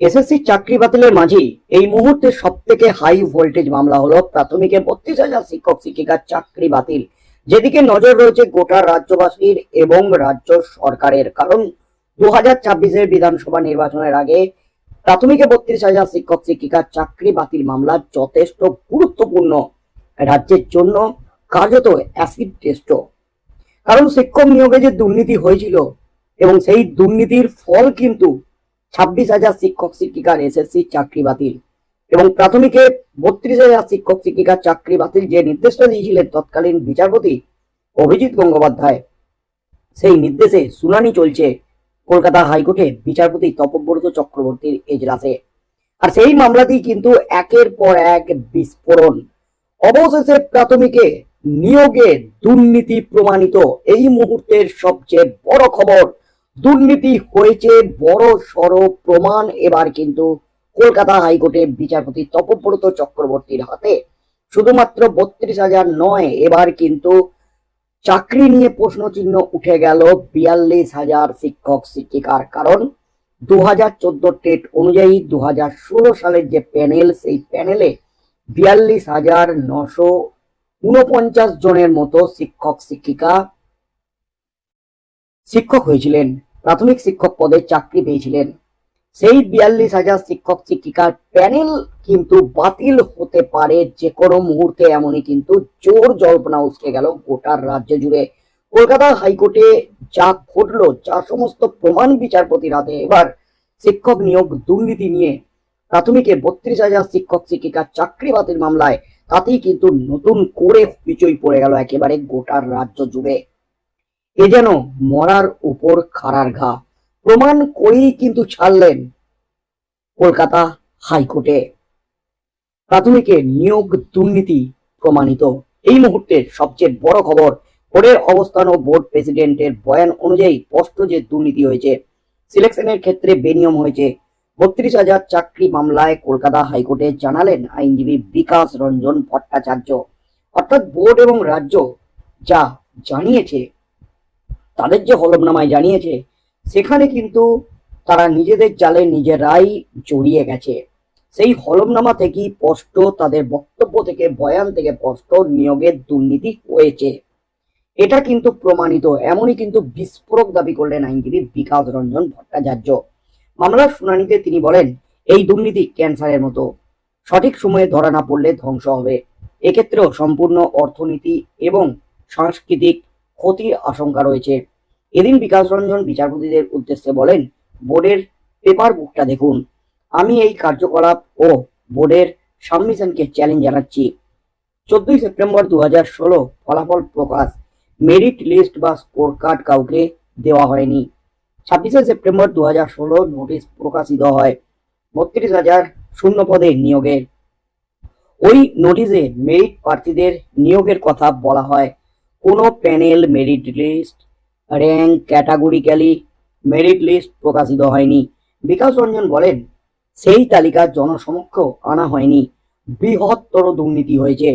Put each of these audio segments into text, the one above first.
SSC চাকরি বাতিলের মাঝে এই মুহূর্তে সব থেকে হাই ভোল্টেজ মামলা হলো প্রাথমিকে বত্রিশ হাজার শিক্ষক, শিক্ষিকার চাকরি বাতিল। যেদিকে নজর রয়েছে গোটা রাজ্যবাসীর এবং রাজ্য সরকারের। কারণ দু হাজার ছাব্বিশের বিধানসভা নির্বাচনের আগে প্রাথমিকে বত্রিশ হাজার শিক্ষক, শিক্ষিকার চাকরি বাতিল মামলা যথেষ্ট গুরুত্বপূর্ণ রাজ্যের জন্য, কার্যত অ্যাসিড টেস্টও কারণ শিক্ষক নিয়োগে যে দুর্নীতি হয়েছিল এবং সেই দুর্নীতির ফল কিন্তু ছাব্বিশ হাজার শিক্ষক, শিক্ষিকার এসএসসি, চাকরি বাতিল। এবং প্রাথমিকে বত্রিশ হাজার শিক্ষক শিক্ষিকার চাকরি বাতিল যে নির্দেশটা দিয়েছিলেন তৎকালীন বিচারপতি অভিজিৎ গঙ্গোপাধ্যায়, সেই নির্দেশে শুনানি চলছে কলকাতা হাইকোর্টে বিচারপতি তপব্রত চক্রবর্তীর এজলাসে। আর সেই মামলাটি কিন্তু একের পর এক বিস্ফোরণ। অবশেষে প্রাথমিকে নিয়োগে দুর্নীতি প্রমাণিত। এই মুহূর্তের সবচেয়ে বড় খবর দুর্নীতি হয়েছে বড় সড় প্রমাণ। এবার কিন্তু কলকাতা হাইকোর্টে বিচারপতি তপব্রত চক্রবর্তীর হাতে শুধুমাত্র বত্রিশ হাজার নয়, এবার কিন্তু চাকরি নিয়ে প্রশ্ন চিহ্ন উঠে গেল বিয়াল্লিশ হাজার শিক্ষক শিক্ষিকার। কারণ দু হাজার চোদ্দ টেট অনুযায়ী দু হাজার ষোলো সালের যে প্যানেল, সেই প্যানেলে বিয়াল্লিশ হাজার নশো উনপঞ্চাশ জনের মতো শিক্ষক শিক্ষিকা শিক্ষক হয়েছিলেন। প্রাথমিক শিক্ষক পদে চাকরি পেয়েছিলেন। সেই বিয়াল্লিশ হাজার শিক্ষক শিক্ষিকার প্যানেল কিন্তু বাতিল হতে পারে যে কোনো মুহূর্তে, এমনই কিন্তু জোর জল্পনা উসকে গেল গোটার রাজ্য জুড়ে। কলকাতা হাইকোর্টে যা ঘটলো, যা সমস্ত প্রমাণ বিচারপতির হাতে এবার শিক্ষক নিয়োগ দুর্নীতি নিয়ে প্রাথমিকে বত্রিশ হাজার শিক্ষক শিক্ষিকার চাকরি বাতিল মামলায়, তাতেই কিন্তু নতুন করে বিচয় পড়ে গেল একেবারে গোটার রাজ্য জুড়ে। এ যেন মরার উপর খাড়ার ঘা। প্রমাণ করেই কিন্তু ছাড়লেন কলকাতা হাইকোর্টে। প্রাথমিকে নিয়োগ দুর্নীতি প্রমাণিত। এই মুহূর্তে সবচেয়ে বড় খবর বোর্ডের অবস্থান ও বোর্ড প্রেসিডেন্টের বয়ান অনুযায়ী স্পষ্ট যে দুর্নীতি হয়েছে, সিলেকশনের ক্ষেত্রে বেনিয়ম হয়েছে। বত্রিশ হাজার চাকরি মামলায় কলকাতা হাইকোর্টে জানালেন আইনজীবী বিকাশ রঞ্জন ভট্টাচার্য। অর্থাৎ বোর্ড এবং রাজ্য যা জানিয়েছে তাদের যে হলফনামায় জানিয়েছে, সেখানে কিন্তু তারা নিজেদের জালে নিজেরাই জড়িয়ে গেছে। সেই হলফনামা থেকেই স্পষ্ট তাদের বক্তব্য থেকে, বয়ান থেকে স্পষ্ট নিয়োগের দুর্নীতি হয়েছে। এটা কিন্তু প্রমাণিত, এমনই কিন্তু বিস্ফোরক দাবি করলেন আইনজীবী বিকাশ রঞ্জন ভট্টাচার্য। মামলার শুনানিতে তিনি বলেন, এই দুর্নীতি ক্যান্সারের মতো। সঠিক সময়ে ধরা না পড়লে ধ্বংস হবে। এক্ষেত্রেও সম্পূর্ণ অর্থনীতি এবং সাংস্কৃতিক ক্ষতির আশঙ্কা রয়েছে। এদিন বিকাশ রঞ্জন বিচারপতিদের উদ্দেশ্যে বলেন, বোর্ডের পেপার বুকটা দেখুন। আমি এই কার্যকলাপ ও বোর্ডের সাবমিশনকে চ্যালেঞ্জ জানাচ্ছি। চোদ্দই সেপ্টেম্বর দু হাজার ষোলো ফলাফল প্রকাশ। মেরিট লিস্ট বা স্কোর কার্ড কাউকে দেওয়া হয়নি। ছাব্বিশে সেপ্টেম্বর দু হাজার ষোলো নোটিশ প্রকাশিত হয়। বত্রিশ হাজার শূন্য পদে নিয়োগের। ওই নোটিশে মেরিট প্রার্থীদের নিয়োগের কথা বলা হয়। কোনো panel merit list rank categorically merit list প্রকাশিত হয়নি। বিকাশ রঞ্জন বলেন, সেই তালিকা জনসমক্ষ আনা হয়নি। বৃহত্তর দুর্নীতি হয়েছে।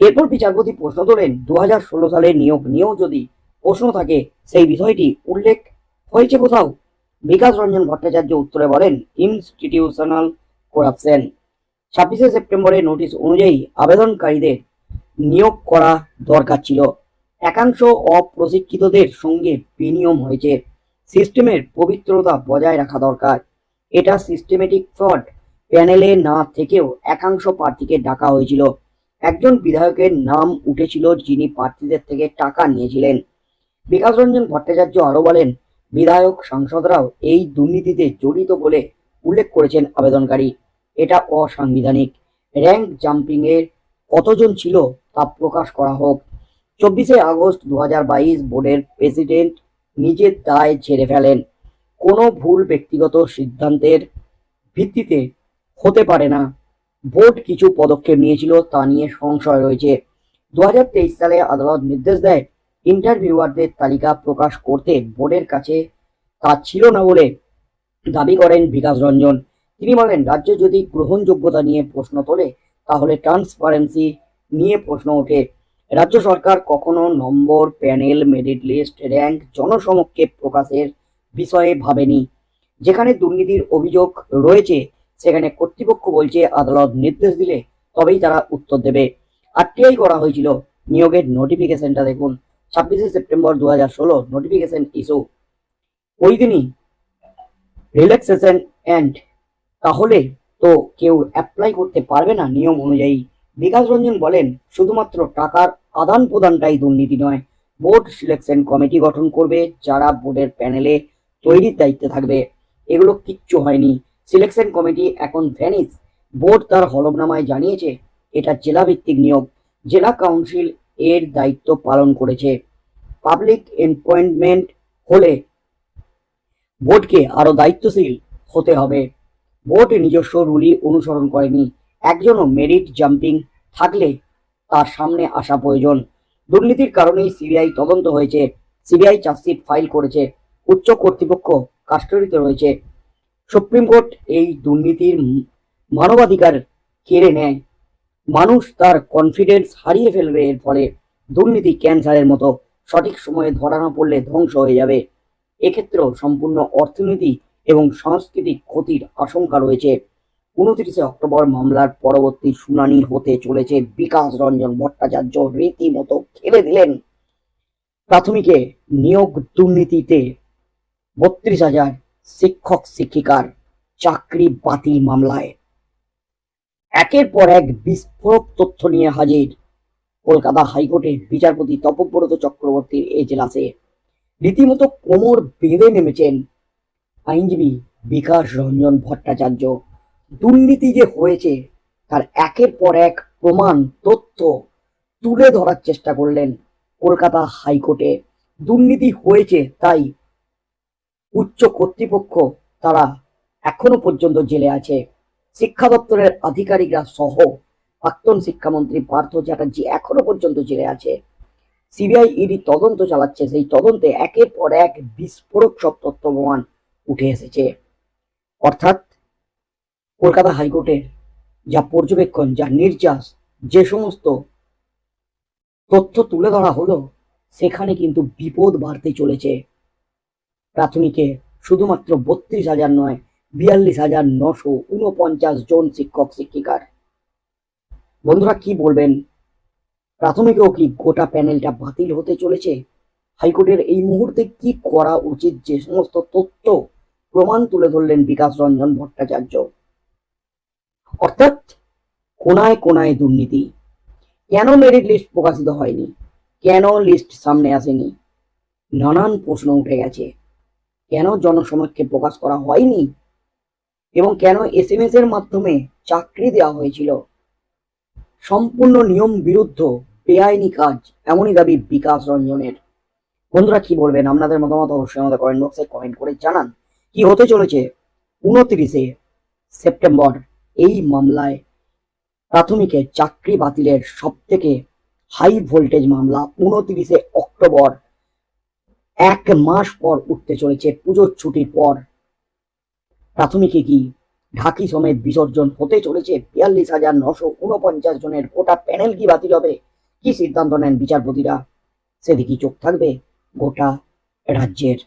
এরপর বিচারপতি প্রশ্ন তোলেন দু হাজার ষোলো সালে নিয়োগ নিয়েও যদি প্রশ্ন থাকে, সেই বিষয়টি উল্লেখ হয়েছে কোথাও? বিকাশ রঞ্জন ভট্টাচার্য উত্তরে বলেন ইনস্টিটিউশনাল করাপশন ছাব্বিশে সেপ্টেম্বরে নোটিশ অনুযায়ী আবেদনকারীদের নিয়োগ করা দরকার ছিল। একাংশ অপ্রশিক্ষিতদের সঙ্গে বিনিয়ম হয়েছে। সিস্টেমের পবিত্রতা বজায় রাখা দরকার। এটা সিস্টেমেটিক ফ্রড। প্যানেলে না থেকেও একাংশ প্রার্থীকে ডাকা হয়েছিল। একজন বিধায়কের নাম উঠেছিল যিনি প্রার্থীদের থেকে টাকা নিয়েছিলেন। বিকাশ রঞ্জন ভট্টাচার্য আরও বলেন, বিধায়ক সাংসদরাও এই দুর্নীতিতে জড়িত বলে উল্লেখ করেছেন আবেদনকারী। এটা অসাংবিধানিক। র্যাঙ্ক জাম্পিং এর কতজন ছিল তা প্রকাশ করা হোক। চব্বিশে আগস্ট দু হাজার বাইশ বোর্ডের প্রেসিডেন্ট নিজের দায় ছেড়ে ফেলেন। কোনো ভুল ব্যক্তিগত সিদ্ধান্তের ভিত্তিতে হতে পারে না। বোর্ড কিছু পদক্ষেপ নিয়েছিল তা নিয়ে সংশয় রয়েছে। দু হাজার তেইশ সালে আদালত নির্দেশ দেয়, ইন্টারভিউয়ারদের তালিকা প্রকাশ করতে বোর্ডের কাছে তা ছিল না বলে দাবি করেন বিকাশ রঞ্জন। তিনি বলেন, রাজ্য যদি গ্রহণযোগ্যতা নিয়ে প্রশ্ন তোলে, তাহলে ট্রান্সপারেন্সি নিয়ে প্রশ্ন ওঠে। রাজ্য সরকার কখনো number, panel, merit list, rank, জনসমক্ষে প্রকাশের বিষয়ে ভাবেনি। যেখানে দুর্নীতির অভিযোগ রয়েছে, সেখানে কর্তৃপক্ষ বলছে, আদালত নির্দেশ দিলে তবেই তারা উত্তর দেবে। আরটিআই করা হয়েছিল, নিয়োগের নোটিফিকেশনটা দেখুন, ছাব্বিশে সেপ্টেম্বর দু হাজার ষোলো নোটিফিকেশন ইস্যু ওই দিনই রিল্যাক্সেশন অ্যান্ড তাহলে তো কেউ অ্যাপ্লাই করতে পারবে না নিয়ম অনুযায়ী। বিকাশ রঞ্জন বলেন, শুধুমাত্র টাকার আদান প্রদানটাই দুর্নীতি নয়। বোর্ড সিলেকশন কমিটি গঠন করবে, যারা বোর্ডের প্যানেলে তৈরির দায়িত্বে থাকবে। এগুলো কিচ্ছু হয়নি। সিলেকশন কমিটি এখন ভ্যানিস বোর্ড তার হলফনামায় জানিয়েছে, এটা জেলা ভিত্তিক নিয়োগ। জেলা কাউন্সিল এর দায়িত্ব পালন করেছে। পাবলিক এনপয়েন্টমেন্ট হলে বোর্ডকে আরও দায়িত্বশীল হতে হবে। বোর্ড নিজস্ব রুলি অনুসরণ করেনি। একজনও মেরিট জাম্পিং থাকলে তার সামনে আসা প্রয়োজন। দুর্নীতির কারণেই সিবিআই তদন্ত হয়েছে। সিবিআই চার্জশিট ফাইল করেছে। উচ্চ কর্তৃপক্ষ কাস্টডিতে রয়েছে। সুপ্রিম কোর্ট এই দুর্নীতির মানবাধিকার কেড়ে নেয়। মানুষ তার কনফিডেন্স হারিয়ে ফেলবে। এর ফলে দুর্নীতি ক্যান্সারের মতো সঠিক সময়ে ধরা না পড়লে ধ্বংস হয়ে যাবে। এক্ষেত্রেও সম্পূর্ণ অর্থনীতি এবং সাংস্কৃতিক ক্ষতির আশঙ্কা রয়েছে। উনত্রিশে অক্টোবর মামলার পরবর্তী শুনানি হতে চলেছে। বিকাশ রঞ্জন ভট্টাচার্য রীতিমতো খেলে দিলেন। প্রাথমিকে নিয়োগ দুর্নীতিতে বত্রিশ হাজার শিক্ষক শিক্ষিকার চাকরি বাতিল মামলায়। একের পর এক বিস্ফোরক তথ্য নিয়ে হাজির কলকাতা হাইকোর্টের বিচারপতি তপব্রত চক্রবর্তীর এজলাসে রীতিমতো কোমর বেঁধে নেমেছেন আইনজীবী বিকাশ রঞ্জন ভট্টাচার্য। দুর্নীতি যে হয়েছে, তার একের পর এক প্রমাণ, তথ্য তুলে ধরার চেষ্টা করলেন কলকাতা হাইকোর্টে। দুর্নীতি হয়েছে, তাই উচ্চ কর্তৃপক্ষ তারা এখনও পর্যন্ত জেলে আছে। শিক্ষা দপ্তরের আধিকারিকরা সহ প্রাক্তন শিক্ষামন্ত্রী পার্থ চ্যাটার্জি এখনও পর্যন্ত জেলে আছে। সিবিআই ইডি তদন্ত চালাচ্ছে, সেই তদন্তে একের পর এক বিস্ফোরক সব তথ্য প্রমাণ উঠে এসেছে। অর্থাৎ কলকাতা হাইকোর্টের যা পর্যবেক্ষণ, যা নির্যাস, যে সমস্ত তথ্য তুলে ধরা হলো, সেখানে কিন্তু বিপদ বাড়তে চলেছে। প্রাথমিকে শুধুমাত্র বত্রিশ হাজার নয়, বিয়াল্লিশ হাজার নশো উনপঞ্চাশ জন শিক্ষক, শিক্ষিকার। বন্ধুরা, কি বলবেন? প্রাথমিকেও কি গোটা প্যানেলটা বাতিল হতে চলেছে? হাইকোর্টের এই মুহূর্তে কি করা উচিত? যে সমস্ত তথ্য প্রমাণ তুলে ধরলেন বিকাশ রঞ্জন ভট্টাচার্য। অর্থাৎ কোনায় কোনায় দুর্নীতি। কেন মেরিট লিস্ট প্রকাশিত হয়নি? কেন লিস্ট সামনে আসেনি? নানান প্রশ্ন উঠে গেছে। কেন জনসমক্ষে প্রকাশ করা হয়নি? এবং কেন এস এম এস এর মাধ্যমে চাকরি দেওয়া হয়েছিল? সম্পূর্ণ নিয়ম বিরুদ্ধ বেআইনি কাজ, এমনই দাবি বিকাশ রঞ্জনের। বন্ধুরা, কি বলবেন? আপনাদের মতামত অবশ্যই আমাদের কমেন্ট বক্সে কমেন্ট করে জানান। কি হতে চলেছে? উনত্রিশে সেপ্টেম্বর। এই মামলায় প্রাথমিকে চাকরি বাতিলের সব থেকে হাই ভোল্টেজ মামলা উনত্রিশে অক্টোবর, এক মাস পর উঠতে চলেছে পুজোর ছুটির পর। প্রাথমিকে কি ঢাকি সমেত বিসর্জন হতে চলেছে? বিয়াল্লিশ হাজার নশো উনপঞ্চাশ জনের গোটা প্যানেল কি বাতিল হবে? কি সিদ্ধান্ত নেন বিচারপতিরা? সেদিকে চোখ থাকবে গোটা রাজ্যের